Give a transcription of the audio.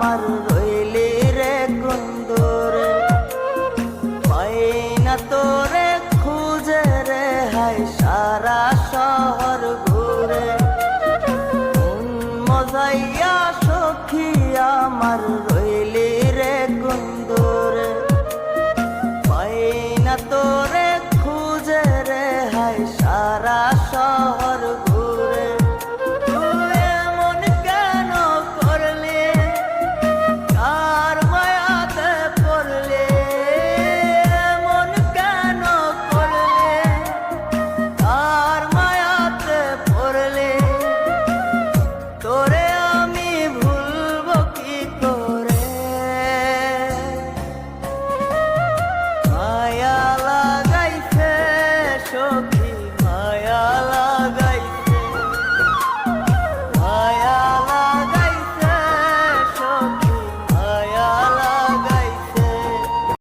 আমার রইলে রে কুন্দরে। পাই না তোরে খুঁজে রে, হায় সারা শহর ঘুরে। মজাইয়া সখী আমার রইলে রে কুন্দরে। পাই না তোরে খুঁজে রে, হায় সারা শহর ঘুরে